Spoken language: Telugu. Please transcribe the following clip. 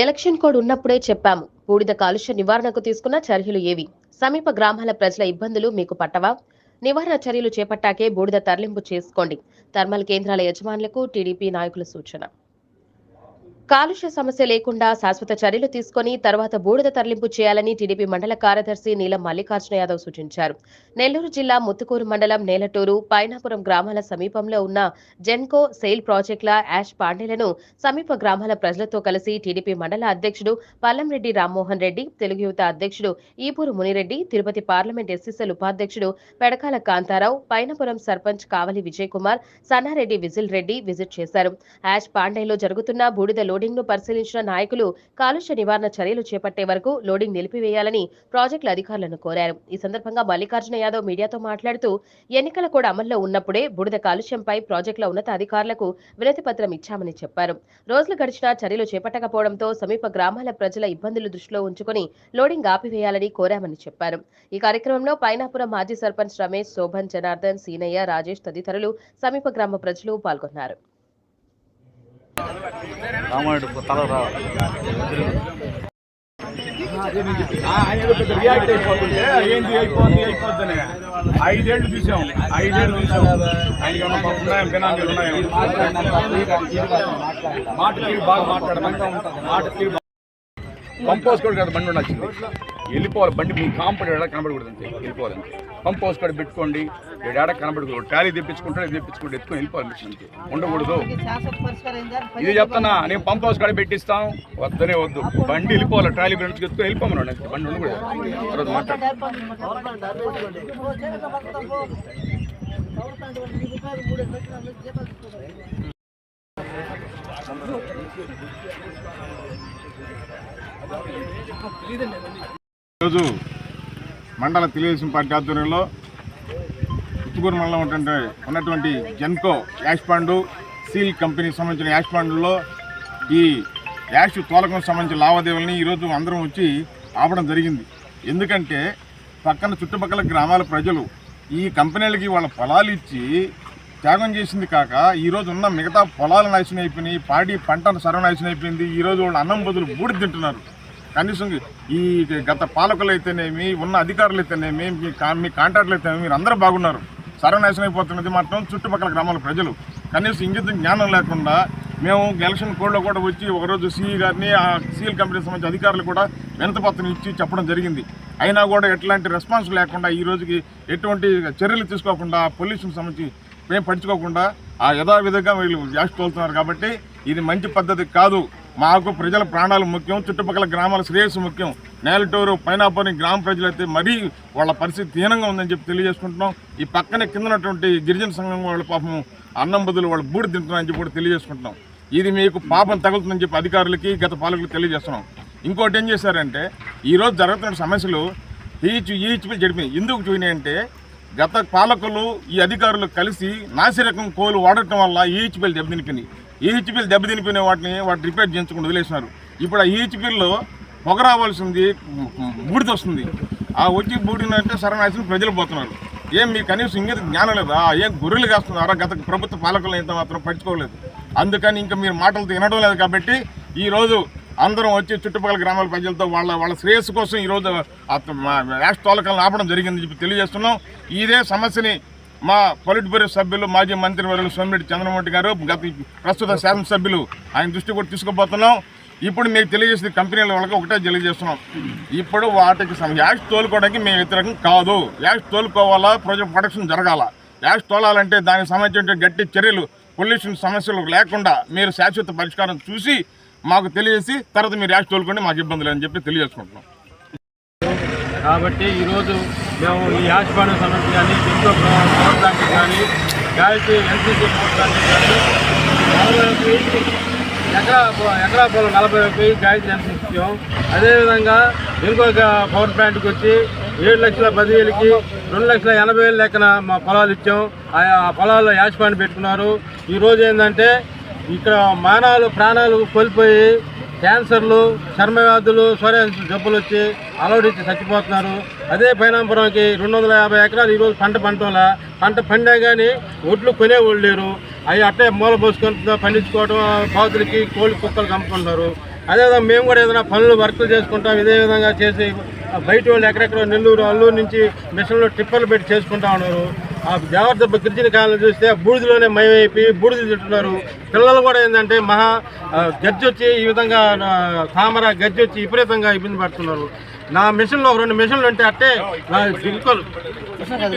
ఎలక్షన్ కోడ్ ఉన్నప్పుడే చెప్పాము. బూడిద కాలుష్య నివారణకు తీసుకున్న చర్యలు ఏవి? సమీప గ్రామాల ప్రజల ఇబ్బందులు మీకు పట్టవా? నివారణ చర్యలు చేపట్టాకే బూడిద తరలింపు చేసుకోండి. థర్మల్ కేంద్రాల యజమానులకు టీడీపీ నాయకుల సూచన. కాలుష్య సమస్య లేకుండా శాశ్వత చర్యలు తీసుకొని తర్వాత బూడిద తరలింపు చేయాలని టీడీపీ మండల కార్యదర్శి నీలం మల్లికార్జున యాదవ్ సూచించారు. నెల్లూరు జిల్లా ముత్తుకూరు మండలం నేలటూరు పైనాపురం గ్రామాల సమీపంలో ఉన్న జెన్కో సెయిల్ ప్రాజెక్టుల యాష్ పాండేలను సమీప గ్రామాల ప్రజలతో కలిసి టీడీపీ మండల అధ్యక్షుడు పల్లంరెడ్డి రామ్మోహన్ రెడ్డి తెలుగు యువత అధ్యక్షుడు ఈపూరు మునిరెడ్డి తిరుపతి పార్లమెంట్ ఎస్సీసీఎల్ ఉపాధ్యక్షుడు పెడకాల కాంతారావు పైనపురం సర్పంచ్ కావలి విజయ్ కుమార్ సన్నారెడ్డి విజిల్ రెడ్డి విజిట్ చేశారు. యాష్ పాండేలో జరుగుతున్న బూడిదలో లోడింగ్ను పరిశీలించిన నాయకులు కాలుష్య నివారణ చర్యలు చేపట్టే వరకు లోడింగ్ నిలిపివేయాలని ప్రాజెక్టుల అధికారులను కోరారు. ఈ సందర్భంగా మల్లికార్జున యాదవ్ మీడియాతో మాట్లాడుతూ ఎన్నికల కూడా అమల్లో ఉన్నప్పుడే బుడిద కాలుష్యంపై ప్రాజెక్టుల ఉన్నతాధికారులకు వినతిపత్రం వినతి పత్రం ఇచ్చామని చెప్పారు. రోజులు గడిచినా చర్యలు చేపట్టకపోవడంతో సమీప గ్రామాల ప్రజల ఇబ్బందులు దృష్టిలో ఉంచుకుని లోడింగ్ ఆపివేయాలని కోరామని చెప్పారు. ఈ కార్యక్రమంలో పైనాపురం మాజీ సర్పంచ్ రమేష్ శోభన్ జనార్దన్ సీనయ్య రాజేష్ తదితరులు సమీప గ్రామ ప్రజలు పాల్గొన్నారు. రామాయుడు తల రావాలి రియాక్ట్ అయిపోతుంటే ఏంది అయిపోతుంది ఐదేళ్ళు చూసాం. ఐదేళ్ళు చూసాం. ఆయనకి ఏమన్నా పాపం బినామీలు మాట తీరు బాగా మాట్లాడమని. మాట తీరు బాగా- పంపోస్ కూడా కదా బండి ఉండాల్సింది. వెళ్ళిపోవాలి బండి మీ కాంపౌండ్ ఏడా కనబడకూడదు అంతే వెళ్ళిపోవాలంతే పంపోస్ కోడ్ పెట్టుకోండి ఏడా కనబడకూడదు ట్రాలీ తెప్పించుకుంటాడు తెప్పించుకుంటే ఎత్తుకొని వెళ్ళిపోవాలి మిషన్ అంతే. ఉండకూడదు. ఇది చెప్తున్నా నేను పంప్ హౌస్ కాడ పెట్టిస్తాం వద్దనే వద్దు. బండి వెళ్ళిపోవాలి ట్రాలీ బండి ఎత్తుకొని వెళ్ళిపోమన్నాడు అంతే బండి ఉండకూడదు. తర్వాత మాట్లాడు ఈరోజు మండల తెలుగుదేశం పార్టీ ఆధ్వర్యంలో పుత్తూరు మండలం ఉన్నటువంటి ఉన్నటువంటి జెన్కో యాష్ పాండు సీల్ కంపెనీకి సంబంధించిన యాష్ పాండులో ఈ యాష్ తోలకం సంబంధించిన లావాదేవీలని ఈరోజు అందరం వచ్చి ఆపడం జరిగింది. ఎందుకంటే పక్కన చుట్టుపక్కల గ్రామాల ప్రజలు ఈ కంపెనీలకి వాళ్ళ పొలాలు ఇచ్చి త్యాగం చేసింది కాక ఈరోజు ఉన్న మిగతా పొలాలు నాశనం అయిపోయినాయి పాడి పంట సర్వనాశనం అయిపోయింది ఈరోజు వాళ్ళు అన్నం బదులు బూడి తింటున్నారు. కనీసం ఈ గత పాలకులు అయితేనేమి ఉన్న అధికారులు అయితేనేమి మీ కా- మీ కాంట్రాక్టులు అయితేనేమి మీరు అందరూ బాగున్నారు. సర్వనాశనం అయిపోతున్నది మాత్రం చుట్టుపక్కల గ్రామాల ప్రజలు. కనీసం ఇంగిత జ్ఞానం లేకుండా మేము ఎలక్షన్ కోడ్లో కూడా వచ్చి ఒకరోజు సిఈ గారిని ఆ సీఎల్ కంపెనీకి సంబంధించిన అధికారులు కూడా వినతపత్రం ఇచ్చి చెప్పడం జరిగింది. అయినా కూడా ఎట్లాంటి రెస్పాన్స్ లేకుండా ఈ రోజుకి ఎటువంటి చర్యలు తీసుకోకుండా పొల్యూషన్ సంబంధించి మేము పడుచుకోకుండా ఆ యథావిధిగా వీళ్ళు వ్యాస్ తోలుతున్నారు కాబట్టి ఇది మంచి పద్ధతి కాదు. మాకు ప్రజల ప్రాణాలు ముఖ్యం చుట్టుపక్కల గ్రామాల శ్రేయస్సు ముఖ్యం. నేలటూరు పైనాపురం గ్రామ ప్రజలైతే మరీ వాళ్ళ పరిస్థితి హీనంగా ఉందని చెప్పి తెలియజేసుకుంటున్నాం. ఈ పక్కనే కిందనటువంటి గిరిజన సంఘం వాళ్ళ పాపం అన్నం బదులు వాళ్ళు బూడి తింటున్నారని చెప్పి కూడా తెలియజేసుకుంటున్నాం. ఇది మీకు పాపం తగులుతుందని చెప్పి అధికారులకి గత పాలకులకు తెలియజేస్తున్నాం. ఇంకోటి ఏం చేశారంటే ఈరోజు జరుగుతున్న సమస్యలు ఈచ్ ఈచ్ జరిపినాయి ఎందుకు చూయినాయంటే గత పాలకులు ఈ అధికారులు కలిసి నాసిరకం కోలు వాడటం వల్ల ఈహెచ్పిఎల్ దెబ్బతినిపోయినాయి. ఈహెచ్పిఎల్ దెబ్బతినిపోయిన వాటిని వాటి రిపేర్ చేయించకుండా వదిలేసినారు. ఇప్పుడు ఆ ఈహెచ్పిఎల్లో పొగ రావాల్సింది బూడిద వస్తుంది ఆ వచ్చి బూడినంటే సర్వనాశనం ప్రజలు పోతున్నారు. ఏం మీ కనీసం ఇంకేది జ్ఞానం లేదా? ఏం గొర్రెలు కాస్తున్నారా? గత ప్రభుత్వ పాలకులు ఎంత మాత్రం పట్టించుకోలేదు. అందుకని ఇంకా మీరు మాటలతో వినడం లేదు కాబట్టి ఈరోజు అందరం వచ్చి చుట్టుపక్కల గ్రామాల ప్రజలతో వాళ్ళ వాళ్ళ శ్రేయస్సు కోసం ఈరోజు యాష్ తోలకాలను ఆపడం జరిగిందని చెప్పి తెలియజేస్తున్నాం. ఇదే సమస్యని మా పొలిట్ బ్యూరో సభ్యులు మాజీ మంత్రివర్యులు సోమిరెడ్డి చంద్రమోహన్ గారు గత ప్రస్తుత శాసనసభ్యులు ఆయన దృష్టి కూడా తీసుకుపోతున్నాం. ఇప్పుడు మీకు తెలియజేసిన కంపెనీల వాళ్ళకి ఒకటే తెలియజేస్తున్నాం. ఇప్పుడు వాటికి యాష్ తోలుకోవడానికి మేము వ్యతిరేకం కాదు. యాష్ తోలుకోవాలా? ప్రాజెక్ట్ ప్రొడక్షన్ జరగాల. యాష్ తోలాలంటే దానికి సంబంధించిన గట్టి చర్యలు పొల్యూషన్ సమస్యలు లేకుండా మీరు శాశ్వత పరిష్కారం చూసి మాకు తెలియజేసి తర్వాత మీరు యాష్ తోలుకోండి మాకు ఇబ్బందులు అని చెప్పి తెలియజేసుకుంటున్నాం. కాబట్టి ఈరోజు మేము ఈ యాష్ పాండ్ సంబంధించి కానీ ఇంకో పవర్ కానీ గాయత్రి ఎన్సీసీ పవర్ కానీ ఎకరా ఎకరా పొలం నలభై రూపాయలు గాయత్రి ఎన్సీసీ ఇచ్చాం. అదేవిధంగా ఇంకొక పవర్ ప్లాంట్కి వచ్చి ఏడు లక్షల పదివేలకి రెండు లక్షల ఎనభై వేలు లెక్కన మా పొలాలు ఇచ్చాం. ఆ పొలాల్లో యాష్ పాండ్ పెట్టుకున్నారు ఈరోజు ఏంటంటే ఇక్కడ మానవులు ప్రాణాలు కోల్పోయి క్యాన్సర్లు చర్మ వ్యాధులు సోరియాసిస్ జబ్బులు వచ్చి అలవడించి చచ్చిపోతున్నారు. అదే పైనాపురంకి రెండు వందల యాభై ఎకరాలు ఈరోజు పంట పంటంలా. పంట పండా కానీ ఒడ్లు కొనేవాళ్ళు లేరు. అవి అట్టే మూల పోసుకొని పండించుకోవడం పాతులకి కోళ్ళు కుక్కలు అమ్ముకుంటున్నారు అదేవిధంగా మేము కూడా ఏదైనా పనులు వర్కులు చేసుకుంటాం. ఇదే విధంగా చేసి బయట వాళ్ళు ఎక్కడెక్కడ నెల్లూరు అల్లూరు నుంచి మిషన్లో టిప్పర్లు పెట్టి చేసుకుంటా ఉన్నారు. ఆ దేవదెబ్బ గిరిజన కాలంలో చూస్తే బూడిదలోనే మయమైపోయి బూడిద తింటున్నారు. పిల్లలు కూడా ఏంటంటే మహా గజ్జి వచ్చి ఈ విధంగా తామర గజ్జి వచ్చి విపరీతంగా ఇబ్బంది పడుతున్నారు. నా మిషన్లో రెండు మిషన్లు ఉంటే అట్టే నా